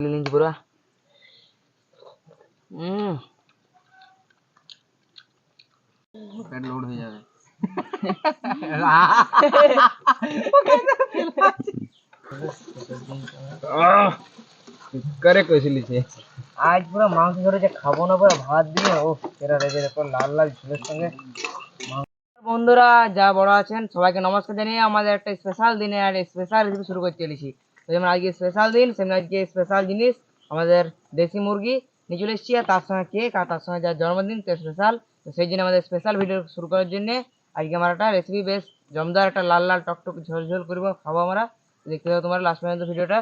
নিচ্ছি পুরো হুম পেট লোড হয়ে যাবে। করে কইছিলিছে আজ পুরো মাংস ধরে যে খাব না পুরো ভাত দিয়ে ও দেখো লাল লাল ঝুলের সঙ্গে। বন্ধুরা যা বড় আছেন সবাইকে নমস্কার জানিয়ে আমাদের একটা স্পেশাল দিনে আর স্পেশাল রেসিপি শুরু করতে চলেছি। যেমন আজকে স্পেশাল দিন সেমন আজকে স্পেশাল জিনিস আমাদের দেশি মুরগি নিয়ে চলে এসেছি আর তার সঙ্গে কেক আর তার সঙ্গে যার জন্মদিন তো স্পেশাল তো সেই জন্য আমাদের স্পেশাল ভিডিও শুরু করার জন্যে আজকে আমার একটা রেসিপি বেশ জমদার একটা লাল লাল টকটক ঝোল ঝোল করব খাব আমরা। দেখতে পাবো তোমার লাস্ট পর্যন্ত ভিডিওটা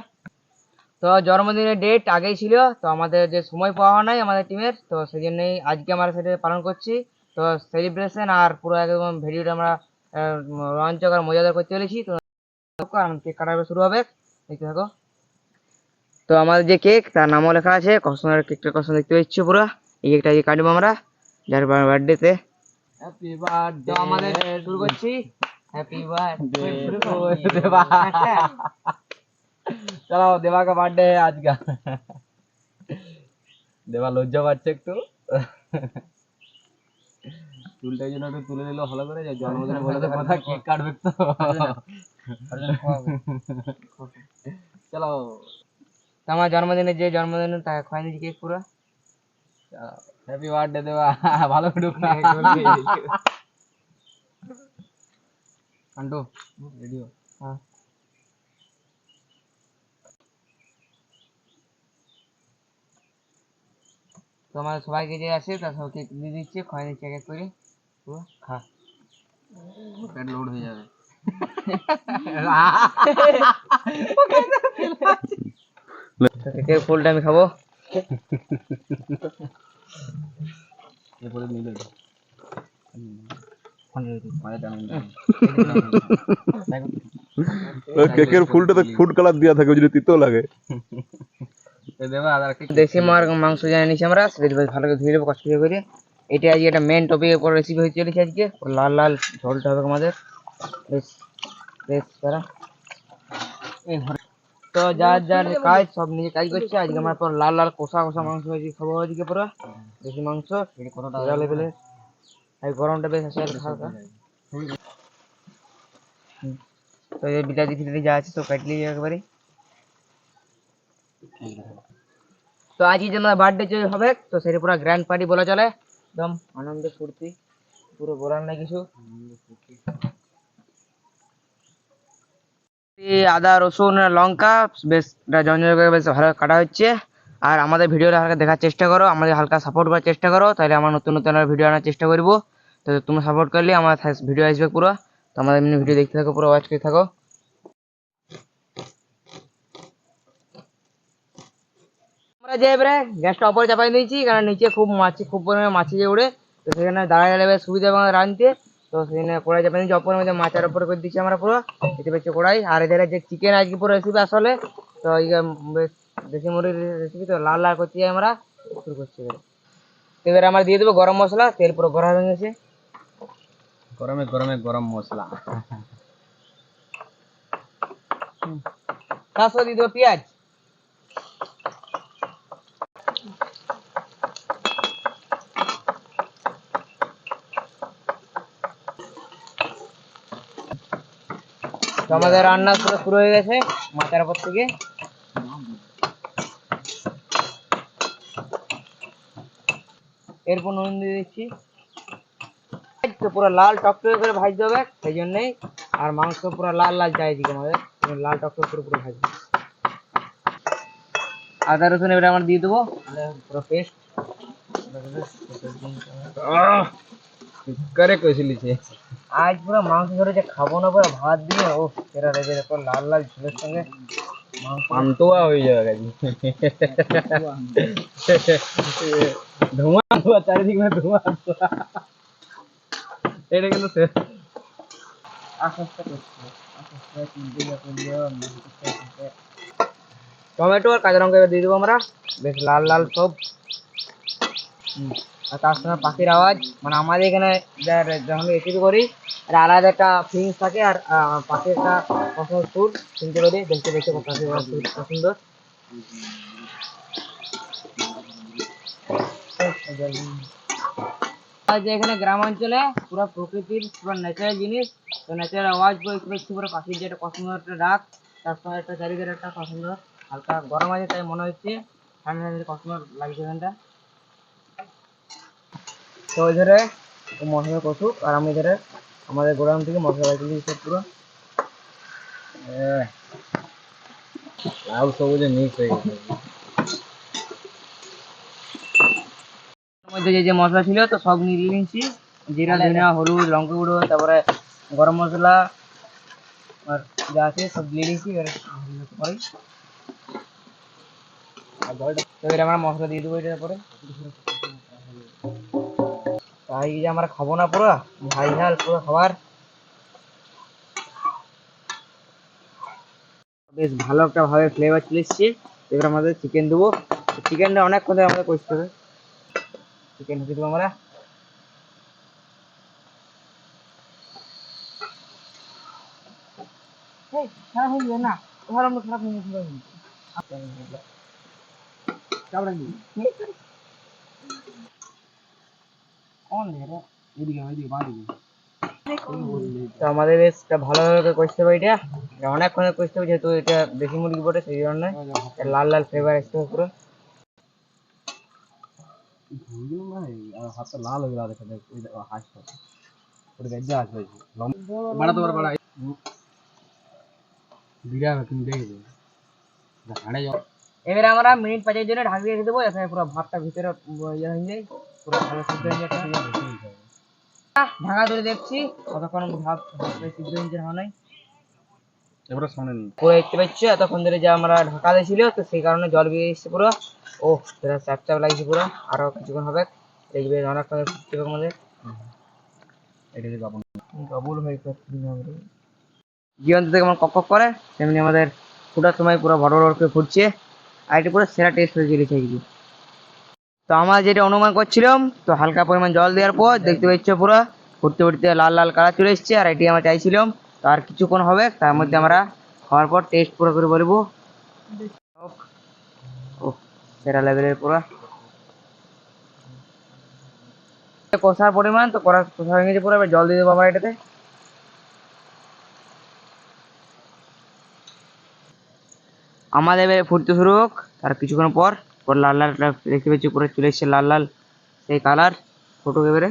তো জন্মদিনের ডেট আগেই ছিল তো আমাদের যে সময় পাওয়া নাই আমাদের টিমের তো সেই জন্যই আজকে আমরা সেটা পালন করছি। তো সেলিব্রেশন আর পুরো একদম ভিডিওটা আমরা আহ, রোমাঞ্চক আর মজাদার করতে চলেছি। তো কেক কাটা শুরু হবে। দেখতে থাকো। তো আমাদের যে কেক তার নামও লেখা আছে কসমের কেকটা কসম দেখতে পাচ্ছি পুরো। এই কেকটা যে কাটবো আমরা যার বার্থডেতে চলো দেবাকে বার্থডে আজ দেবা লজ্জা পাচ্ছে একটু। চুলটা জন্য একটু তুলে নিলো ভালো করে জন্মদিনে বলে কথা কেক কাটবে তো চলো তো আমার জন্মদিনে যে জন্মদিন তাকে খাওয়াই দিয়েছি কেক পুরো হ্যাপি বার্থডে দেবা ভালো করে ঢুকা আন্টু রেডিও হ্যাঁ তো আমার সবাইকে যে আছে তার সব কেক দিয়ে দিচ্ছে খাওয়াই দিচ্ছে এক এক করে পুরো খা পেট লোড হয়ে যাবে ফুলটা আমি খাব? এরপরে নিলে কেকের ফুলটা তো ফুড কালার দেওয়া থাকে ওই জন্য তিতো লাগে। দেশি মার মাংস জানিয়ে নিচ্ছি আমরা সেটা ভালো করে ধুয়ে দেবো কষ্ট করে। করে এটা আজকে একটা মেন টপিকের উপর রেসিপি হয়ে চলেছে আজকে পুরো লাল লাল ঝোলটা হবে আমাদের। বেশ বেশ তারা তো যার যার কাজ সব নিজে কাজ করছে আজকে আমার পুরো লাল লাল কষা কষা মাংস হয়েছে খাব আজকে পুরো দেশি মাংস কতটা লেভেলের আর গরমটা বেশ আছে হালকা তো এই বিলাতি ফিলাতি যা আছে সব কাটলি একবারে তো আজকে যেন বার্থডে চলে হবে তো সেটা পুরো গ্র্যান্ড পার্টি বলা চলে একদম আনন্দ ফুর্তি পুরো বলার নাই কিছু আদা, রসুন লঙ্কা, বেশ ঝনঝন করে বেশ ভালো কাটা হচ্ছে। আর আমাদের ভিডিওটা হালকা দেখার চেষ্টা করো, আমাদের হালকা সাপোর্ট করার চেষ্টা করো, তাহলে আমরা নতুন নতুন ভিডিও আনার চেষ্টা করব। তো তুমি সাপোর্ট করলে আমার ভিডিও আসবে পুরো। তো আমাদের এমনি ভিডিও দেখতে থাকো, পুরো ওয়াচ করে থাকো। আমরা যে এবারে গ্যাসটা উপরে চাপাই দিয়েছি কারণ নিচে খুব মাছি, খুব পরিমাণে মাছি যে উড়ে, তো সেখানে দাঁড়ায় গেলে সুবিধা এবং রাঁধতে তো সেখানে কড়াই দিয়েছি অপরের মধ্যে মাছের উপরে করে দিচ্ছি আমরা পুরো। এতে পেয়েছি কড়াই আর এদের যে চিকেন আজকে পুরো রেসিপি আসলে তো এই দেশি মুরগির রেসিপি তো লাল লাল করছি আমরা শুরু করছি এবারে। এবারে আমরা দিয়ে দেবো গরম মশলা তেল পুরো গরম হয়ে গেছে। গরমে গরমে গরম মশলা। তার সাথে দিয়ে দেবো পেঁয়াজ। আমাদের রান্না পুরো শুরু হয়ে গেছে, মাথার উপর থেকে। এরপর নুন দিয়ে দিচ্ছি। পুরো লাল টকটকে করে ভাজতে হবে, সেই জন্যই। আর মাংস পুরো লাল লাল চাই দিকে আমাদের লাল টকটক করে পুরো ভাজবে। আদা, রসুন এবারে আমরা দিয়ে দেবো। পুরো পেস্ট করে কইছিলিছে আজ পুরো মাংস ধরে যে খাব না পুরো ভাত দিয়ে। ও এরা রেজে দেখো লাল লাল ঝুলের সঙ্গে মাংস। পান্তুয়া হয়ে যাবে গাজি ধোঁয়া ধোঁয়া চারিদিকে মানে ধোঁয়া ধোঁয়া। এটা কিন্তু শেষ আস্তে আস্তে করছি আস্তে আস্তে তিনটে যখন দিও টমেটো আর কাঁচা লঙ্কা এবার দিয়ে দেবো আমরা। বেশ লাল লাল সব। হুম, আর তার সঙ্গে পাখির আওয়াজ মানে আমাদের এখানে যখন রেসিপি করি একটা আলাদা একটা ফিলিংস থাকে, আর পাখির একটা পছন্দ সুর শুনতে পারি দেখতে দেখতে পাখির পছন্দ আর যে এখানে গ্রাম অঞ্চলে পুরো প্রকৃতির, পুরো ন্যাচারাল জিনিস, তো ন্যাচারাল আওয়াজ বলতে পারছি পুরো পাখির যে একটা সুন্দর একটা ডাক, তার সঙ্গে একটা চারিদিকে একটা পছন্দ, হালকা গরম আছে তাই মনে হচ্ছে, ঠান্ডা ঠান্ডা সুন্দর লাগছে এখানটা। তো ওই ধরে মশলা কষুক আর আমি ধরে আমাদের গোডাউন থেকে মশলা বাড়ি দিয়েছি পুরো। লাল সবুজে মিক্স হয়ে গেছে। মধ্যে যে যে মশলা ছিল তো সব নিয়ে নিয়েছি। জিরা ধনিয়া হলুদ লঙ্কা গুঁড়ো তারপরে গরম মশলা আর যা আছে সব দিয়ে দিয়েছি এবার এবার আমরা মশলা দিয়ে দেবো এটার পরে। তাই যে আমরা খাব না পুরো ভাই ঝাল পুরো খাবার। বেশ ভালো একটা ভাবে ফ্লেভার চলে এসছে। এবার আমাদের চিকেন দেবো। চিকেনটা অনেক কথা আমাদের করতে হবে। চিকেন ঢুকে দেবো আমরা। খারাপ হয়ে যাবে না। খারাপ না খারাপ হয়ে যাবে তো আমাদের এটা ভালোভাবে কষতে হবে এটা এটা। অনেকক্ষণ কষতে হবে যেহেতু এটা দেশি মুরগি বটে সেই জন্য লাল লাল ফ্লেভার আসতে হবে পুরো হাতটা লাল হয়ে গেল হাসটা। গাজ্জা আসবে বাড়া তুমি হাড়ে যাও এবারে আমরা মিনিট পাঁচের জন্য ঢাকিয়ে রেখে দেবো এখানে পুরো ভাতটা ভিতরে ইয়ে হয়ে যায়। পুরো ভালো সিদ্ধ যায় ঢাকা ধরে দেখছি কতক্ষণ সিদ্ধ হয়েছে হয় নাই। এবারে শোনেন পুরো দেখতে পাচ্ছ এতক্ষণ ধরে যে আমরা ঢাকা দিয়েছিল তো সেই কারণে জল বেরিয়ে এসছে পুরো। ও সেটা চাপ চাপ লাগছে পুরো আরও কিছুক্ষণ হবে। দেখবে অনেকক্ষণ ফুটতে হবে আমাদের এটা যে যাব কবুল হয়ে জীবন থেকে কেমন কক কক করে তেমনি আমাদের ফুটার সময় পুরো বড় বড় করে ফুটছে। আর এটা পুরো সেরা টেস্ট হয়ে গেছে কিছু তো আমরা যেটা অনুমান করছিলাম, তো হালকা পরিমাণ জল দেওয়ার পর দেখতে পাচ্ছ পুরো ফুটতে ফুটতে লাল লাল কালার চলে এসছে, আর এটি আমরা চাইছিলাম তো আর কিছুক্ষণ হবে, তার মধ্যে আমরা খাওয়ার পর টেস্ট পুরো করে বলব। ও সেরা লেভেলের পুরো। কষার পরিমাণ, তো কষা কষা গেছে পুরো, এবার জল দিয়ে দেবো আমরা এটাতে। আমাদের ফুটতে শুরু হোক, তার কিছুক্ষণ পর পর লাল লাল দেখতে পাচ্ছি পুরো চলে এসছে লাল লাল সেই কালার ফটো এবারে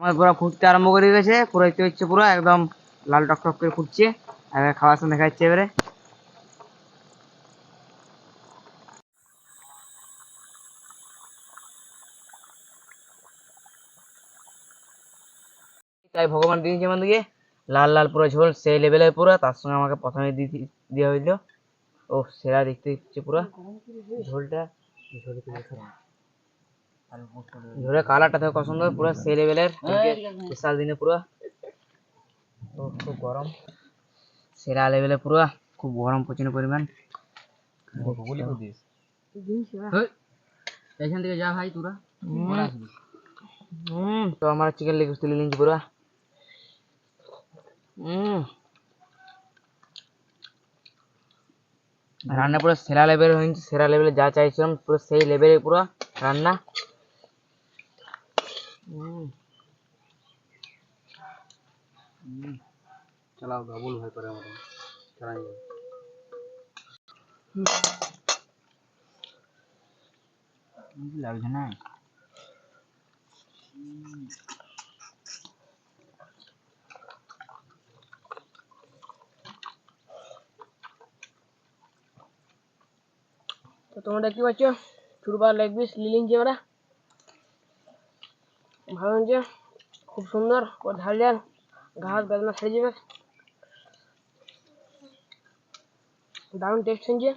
আমার পুরো ফুটতে আরম্ভ করে গেছে পুরো দেখতে পাচ্ছি পুরো, একদম লাল টক টক করে ফুটছে। এবার খাওয়ার সময় দেখা যাচ্ছে এবারে। তাই ভগবান দিয়েছে আমাদেরকে। লাল লাল পুরো ঝোল, সেই লেভেলের পুরো, তার সঙ্গে আমাকে প্রথমে দিয়ে দেওয়া হইল। ও সেরা দেখতে দিচ্ছে পুরো। ঝোলটা ঝোলের কালারটা দেখো কত সুন্দর পুরো সেই লেভেলের স্পেশাল দিনে পুরো। ও খুব গরম। সেরা লেভেলে পুরো। খুব গরম প্রচণ্ড পরিমাণ। এখান থেকে যা ভাই তোরা। তো আমার চিকেন লেগ তুলে নিয়েছি পুরো। হুম রান্না পুরো সেরা লেভেল হয়েছে সেরা লেভেলে যা চাইছিলাম পুরো সেই লেভেলে পুরো রান্না। হুম চালাও গাবুল ভয় করে আমার চালাই লাগছে না। তো তোমরা দেখতে পাচ্ছ চুরবার লেগ পিস লিলিঞ্চি আমরা ভালো হয়েছে খুব সুন্দর ও ঝাল ঝাল ঘাস বেদনা সেরে যাবে দারুণ টেস্ট হয়েছে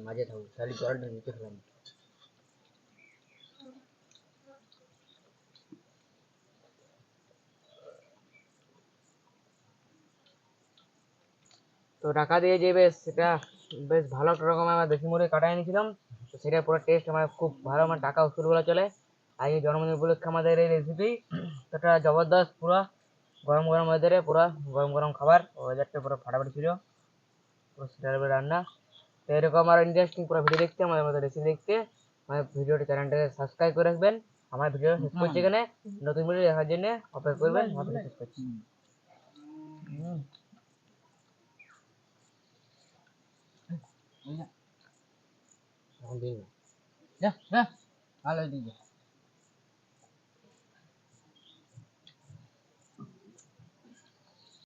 মাঝে থাকুক খালি জলটা নিচে খেলাম টাকা দিয়ে যে বেশ সেটা বেশ ভালো একটা রকম আমরা দেশি মুরগি কাটাই নিয়েছিলাম তো সেটা পুরো টেস্ট আমার খুব ভালো আমার টাকা উসুল বলা চলে। আজ এই জন্মদিন উপলক্ষে আমাদের এই রেসিপি সেটা জবরদস্ত পুরো গরম গরম ওয়েদারে পুরো গরম গরম খাবার ওয়েদারটা পুরো ফাটাফাটি ছিল। পুরো সেটা হবে রান্না। তো এরকম আর ইন্টারেস্টিং পুরো ভিডিও দেখতে আমাদের মতো রেসিপি দেখতে আমার ভিডিওটি চ্যানেলটাকে সাবস্ক্রাইব করে রাখবেন। আমার ভিডিও শেষ করছি এখানে। নতুন ভিডিও দেখার জন্য অপেক্ষা করবেন। শেষ করছি এখন দিন যা যা ভালো দিকে